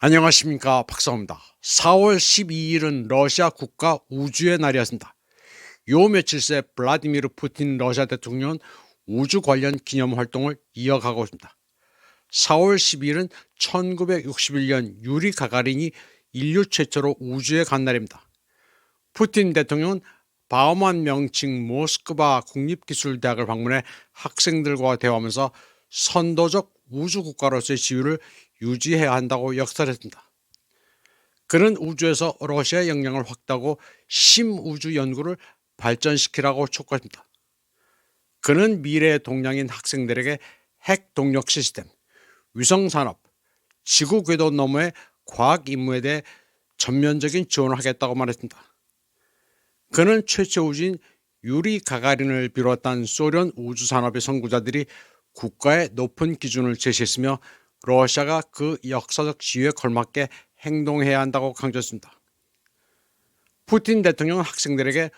안녕하십니까 박사입니다. 4월 12일은 러시아 국가 우주의 날이었습니다. 요 며칠 새 블라디미르 푸틴 러시아 대통령은 우주 관련 기념 활동을 이어가고 있습니다. 4월 12일은 1961년 유리 가가린이 인류 최초로 우주에 간 날입니다. 푸틴 대통령은 바우만 명칭 모스크바 국립기술대학을 방문해 학생들과 대화하면서 선도적 우주 국가로서의 지위를 유지해야 한다고 역설했습니다. 그는 우주에서 러시아의 영향을 확대하고 심우주 연구를 발전시키라고 촉구했습니다. 그는 미래의 동량인 학생들에게 핵 동력 시스템, 위성 산업, 지구 궤도 너머의 과학 임무에 대해 전면적인 지원을 하겠다고 말했습니다. 그는 최초 우주인 유리 가가린을 비롯한 소련 우주 산업의 선구자들이 국가의 높은 기준을 제시했으며 러시아가 그 역사적 지위에 걸맞게 행동해야 한다고 강조했습니다. 푸틴 대통령은 학생들에게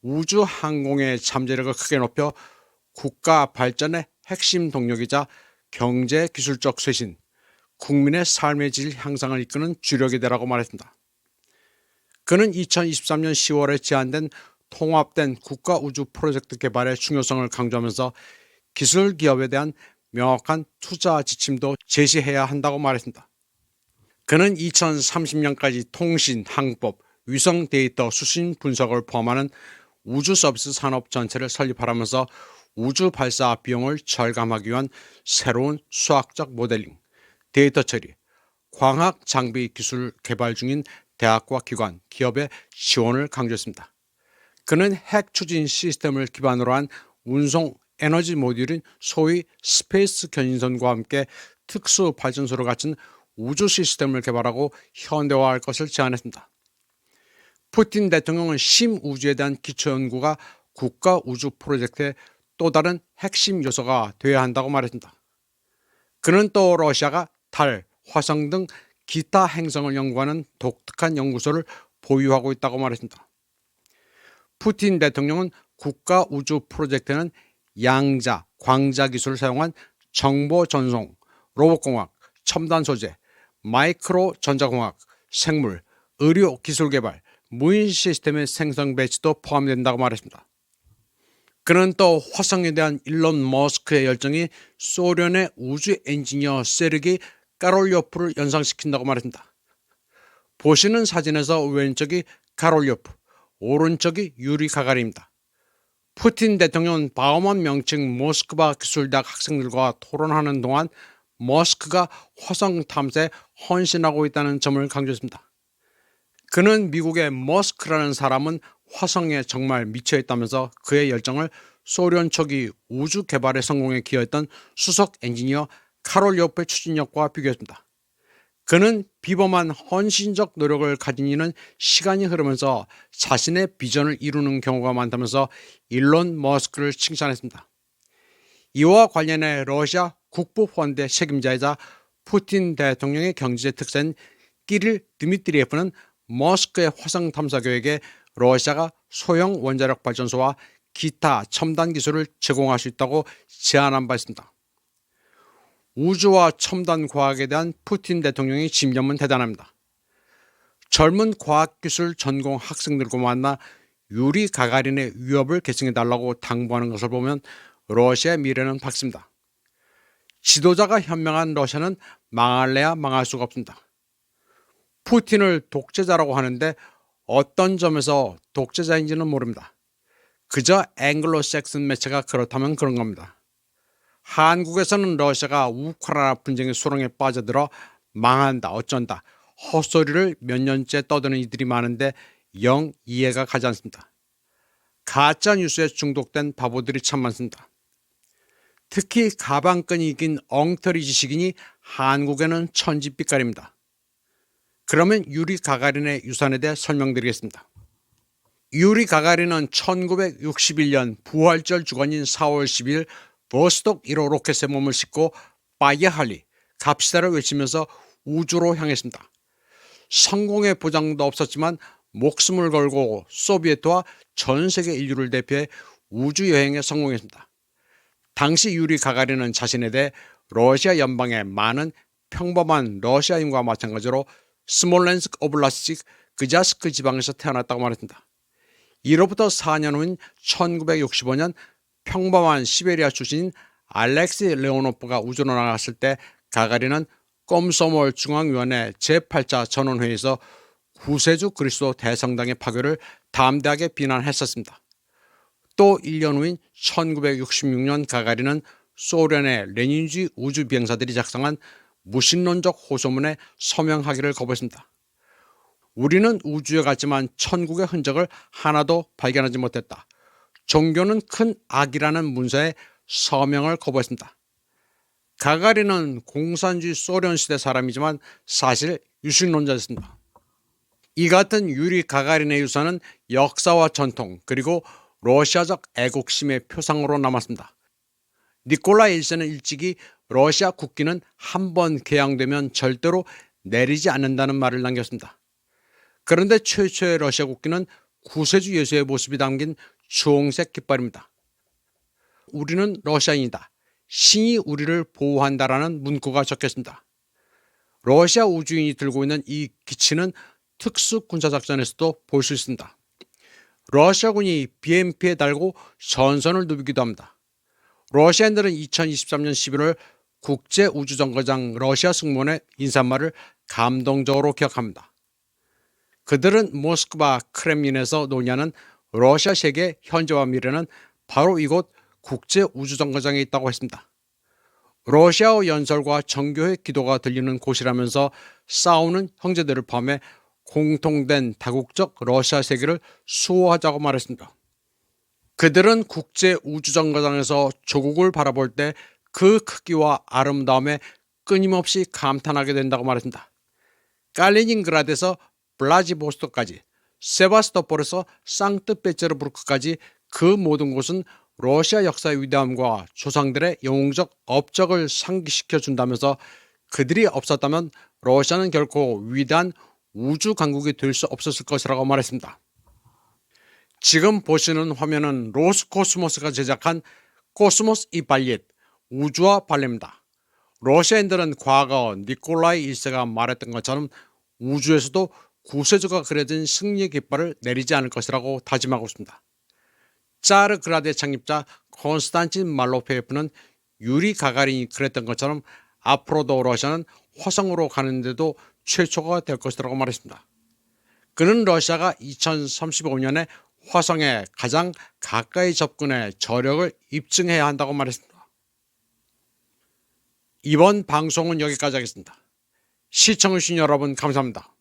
우주 항공의 잠재력을 크게 높여 국가 발전의 핵심 동력이자 경제 기술적 쇄신, 국민의 삶의 질 향상을 이끄는 주력이 되라고 말했습니다. 그는 2023년 10월에 제안된 통합된 국가 우주 프로젝트 개발의 중요성을 강조하면서 기술 기업에 대한 명확한 투자 지침도 제시해야 한다고 말했습니다. 그는 2030년까지 통신, 항법, 위성 데이터 수신 분석을 포함하는 우주 서비스 산업 전체를 설립하라면서 우주 발사 비용을 절감하기 위한 새로운 수학적 모델링, 데이터 처리, 광학 장비 기술 개발 중인 대학과 기관, 기업의 지원을 강조했습니다. 그는 핵 추진 시스템을 기반으로 한 운송 에너지 모듈인 소위 스페이스 견인선과 함께 특수 발전소를 갖춘 우주 시스템을 개발하고 현대화할 것을 제안했습니다. 푸틴 대통령은 심우주에 대한 기초 연구가 국가 우주 프로젝트의 또 다른 핵심 요소가 되어야 한다고 말했습니다. 그는 또 러시아가 달, 화성 등 기타 행성을 연구하는 독특한 연구소를 보유하고 있다고 말했습니다. 푸틴 대통령은 국가 우주 프로젝트는 양자, 광자 기술을 사용한 정보 전송, 로봇공학, 첨단 소재, 마이크로 전자공학, 생물, 의료 기술 개발, 무인 시스템의 생성 배치도 포함된다고 말했습니다. 그는 또 화성에 대한 일론 머스크의 열정이 소련의 우주 엔지니어 세르기 까롤요프를 연상시킨다고 말했습니다. 보시는 사진에서 왼쪽이 카롤요프, 오른쪽이 유리 가가리입니다. 푸틴 대통령은 바우만 명칭 모스크바 기술대학 학생들과 토론하는 동안 머스크가 화성 탐사에 헌신하고 있다는 점을 강조했습니다. 그는 미국의 머스크라는 사람은 화성에 정말 미쳐 있다면서 그의 열정을 소련 초기 우주 개발의 성공에 기여했던 수석 엔지니어 카롤 요프의 추진력과 비교했습니다. 그는 비범한 헌신적 노력을 가진 이는 시간이 흐르면서 자신의 비전을 이루는 경우가 많다면서 일론 머스크를 칭찬했습니다. 이와 관련해 러시아 국부펀드의 책임자이자 푸틴 대통령의 경제 특사인 끼릴 드미트리에프는 머스크의 화성 탐사 계획에 러시아가 소형 원자력 발전소와 기타 첨단 기술을 제공할 수 있다고 제안한 바 있습니다. 우주와 첨단 과학에 대한 푸틴 대통령의 집념은 대단합니다. 젊은 과학기술 전공 학생들과 만나 유리 가가린의 위협을 계승해달라고 당부하는 것을 보면 러시아의 미래는 밝습니다. 지도자가 현명한 러시아는 망할래야 망할 수가 없습니다. 푸틴을 독재자라고 하는데 어떤 점에서 독재자인지는 모릅니다. 그저 앵글로색슨 매체가 그렇다면 그런 겁니다. 한국에서는 러시아가 우크라이나 분쟁의 수렁에 빠져들어 망한다 어쩐다 헛소리를 몇 년째 떠드는 이들이 많은데 영 이해가 가지 않습니다. 가짜 뉴스에 중독된 바보들이 참 많습니다. 특히 가방끈이 긴 엉터리 지식인이 한국에는 천지빛깔입니다. 그러면 유리 가가린의 유산에 대해 설명드리겠습니다. 유리 가가린은 1961년 부활절 주간인 4월 10일 버스톡 1호 로켓에 몸을 싣고 빠이할리 갑시다를 외치면서 우주로 향했습니다. 성공의 보장도 없었지만 목숨을 걸고 소비에트와 전 세계 인류를 대표해 우주 여행에 성공했습니다. 당시 유리 가가리는 자신에 대해 러시아 연방에 많은 평범한 러시아인과 마찬가지로 스몰렌스크 오블라스틱 그자스크 지방에서 태어났다고 말했습니다. 이로부터 4년 후인 1965년 평범한 시베리아 출신인 알렉시 레오노프가 우주로 나갔을 때 가가린은 꼼소몰 중앙위원회 제8차 전원회의에서 구세주 그리스도 대성당의 파괴를 담대하게 비난했었습니다. 또 1년 후인 1966년 가가린은 소련의 레닌주의 우주 비행사들이 작성한 무신론적 호소문에 서명하기를 거부했습니다. 우리는 우주에 갔지만 천국의 흔적을 하나도 발견하지 못했다. 종교는 큰 악이라는 문서에 서명을 거부했습니다. 가가린은 공산주의 소련 시대 사람이지만 사실 유신론자였습니다. 이 같은 유리 가가린의 유산은 역사와 전통 그리고 러시아적 애국심의 표상으로 남았습니다. 니콜라 1세는 일찍이 러시아 국기는 한 번 개양되면 절대로 내리지 않는다는 말을 남겼습니다. 그런데 최초의 러시아 국기는 구세주 예수의 모습이 담긴 주홍색 깃발입니다. 우리는 러시아인이다. 신이 우리를 보호한다라는 문구가 적혔습니다. 러시아 우주인이 들고 있는 이 기치는 특수 군사작전에서도 볼 수 있습니다. 러시아군이 BMP에 달고 전선을 누비기도 합니다. 러시아인들은 2023년 11월 국제우주정거장 러시아 승무원의 인사말을 감동적으로 기억합니다. 그들은 모스크바 크렘린에서 논의하는 러시아 세계 현재와 미래는 바로 이곳 국제우주정거장에 있다고 했습니다. 러시아어 연설과 정교회 기도가 들리는 곳이라면서 싸우는 형제들을 포함해 공통된 다국적 러시아 세계를 수호하자고 말했습니다. 그들은 국제우주정거장에서 조국을 바라볼 때 그 크기와 아름다움에 끊임없이 감탄하게 된다고 말했습니다. 칼리닝그라드에서 블라지보스토까지 세바스토폴에서 상트페테르부르크까지 그 모든 곳은 러시아 역사의 위대함과 조상들의 영웅적 업적을 상기시켜 준다면서 그들이 없었다면 러시아는 결코 위대한 우주 강국이 될 수 없었을 것이라고 말했습니다. 지금 보시는 화면은 로스코스모스가 제작한 코스모스 이발릿 우주와 발레입니다. 러시아인들은 과거 니콜라이 1세가 말했던 것처럼 우주에서도 구세주가 그려진 승리의 깃발을 내리지 않을 것이라고 다짐하고 있습니다. 짜르그라드의 창립자 콘스탄틴 말로페프는 유리 가가린이 그랬던 것처럼 앞으로도 러시아는 화성으로 가는데도 최초가 될 것이라고 말했습니다. 그는 러시아가 2035년에 화성에 가장 가까이 접근해 저력을 입증해야 한다고 말했습니다. 이번 방송은 여기까지 하겠습니다. 시청해주신 여러분 감사합니다.